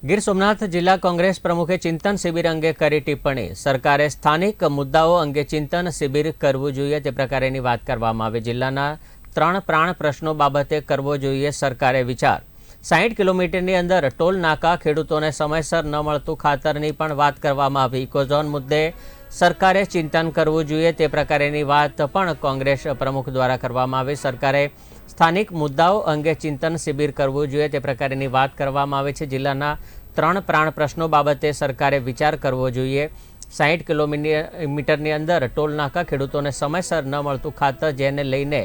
ગીર સોમનાથ જિલ્લા કોંગ્રેસ પ્રમુખે ચિંતન શિબિર અંગે કરી ટિપ્પણી. સરકારે સ્થાનિક મુદ્દાઓ અંગે ચિંતન શિબિર કરવું જોઈએ તે પ્રકારેની વાત કરવામાં આવી. જિલ્લાના ત્રણ પ્રાણ પ્રશ્નો બાબતે કરવો જોઈએ સરકારે વિચાર. સાહીઠ કિલોમીટરની અંદર ટોલ નાકા ખેડૂતોને સમયસર ન મળતું ખાતરની પણ વાત કરવામાં આવી. ઇકોઝોન મુદ્દે સરકારે ચિંતન કરવું જોઈએ તે પ્રકારેની વાત પણ કોંગ્રેસ પ્રમુખ દ્વારા કરવામાં આવી. સરકારે સ્થાનિક મુદ્દાઓ અંગે ચિંતન શિબિર કરવું જોઈએ તે પ્રકારેની વાત કરવામાં આવે છે. જિલ્લાના ત્રણ પ્રાણ પ્રશ્નો બાબતે સરકારે વિચાર કરવો જોઈએ. સાહીઠ કિલોમીટરની અંદર ટોલ નાકા ખેડૂતોને સમયસર ન મળતું ખાતર જેને લઈને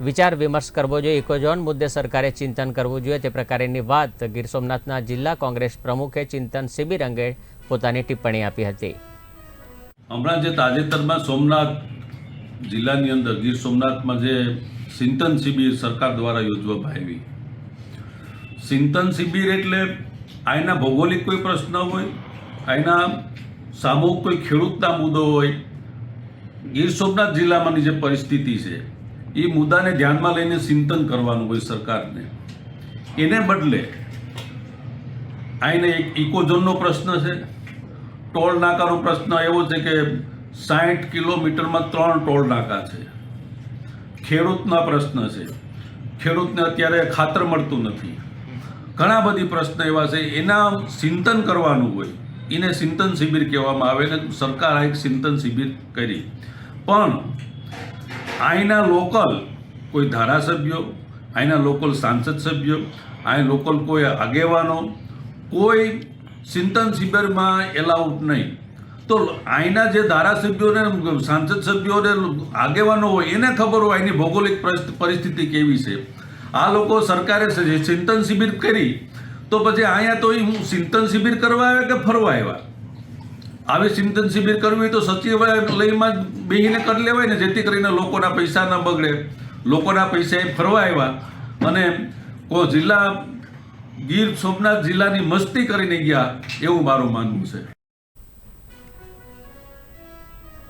વિચાર વિમર્શ કરવો જોઈએ. ઇકોઝોન મુદ્દે સરકારે ચિંતન કરવું જોઈએ તે પ્રકારેની વાત ગીર સોમનાથના જિલ્લા કોંગ્રેસ પ્રમુખે ચિંતન શિબિર અંગે પોતાની ટિપ્પણી આપી હતી. હમણાં જે તાજેતરમાં સોમનાથ જિલ્લાની અંદર ગીર સોમનાથમાં જે સિંતન શિબિર સરકાર દ્વારા યોજવામાં આવી. સિંતન શિબિર એટલે આના ભૌગોલિક કોઈ પ્રશ્ન હોય આના સામૂહિક કોઈ ખેડૂતના મુદ્દો હોય, ગીર સોમનાથ જિલ્લામાંની જે પરિસ્થિતિ છે, એ મુદ્દાને ધ્યાનમાં લઈને ચિંતન કરવાનું હોય સરકારને. એને બદલે આઈને એક ઇકોઝોનનો પ્રશ્ન છે, ટોલ નાકાનો પ્રશ્ન એવો છે કે સાઠ કિલોમીટરમાં ત્રણ ટોલ નાકા છે. ખેડૂતના પ્રશ્ન છે. ખેડૂતને અત્યારે ખાતર મળતું નથી. ઘણા બધી પ્રશ્ન એવા છે, એના ચિંતન કરવાનું હોય, એને ચિંતન શિબિર કહેવામાં આવે ને સરકાર આ એક ચિંતન શિબિર કરી. પણ અહીંના લોકલ કોઈ ધારાસભ્યો અહીંના લોકલ સાંસદ સભ્યો અહીં લોકલ કોઈ આગેવાનો કોઈ ચિંતન શિબિરમાં એલાઉટ નહીં. તો અહીંના જે ધારાસભ્યોને, સાંસદ સભ્યોને આગેવાનો હોય, એને ખબર હોય એની ભૌગોલિક પરિસ્થ- પરિસ્થિતિ કેવી છે. આ લોકો સરકારે ચિંતન શિબિર કરી, તો પછી અહીંયા તો હું ચિંતન શિબિર કરવા આવ્યા કે ફરવા આવ્યા? આવી ચિંતન શિબિર કરવી તો સચિવાલયમાં જ બેહીને કરી લેવાય ને, જેથી કરીને લોકોના પૈસા ન બગડે. લોકોના પૈસા એ ફરવા આવ્યા અને કો જિલ્લા ગીર સોમનાથ જિલ્લાની મસ્તી કરીને ગયા, એવું મારું માનવું છે.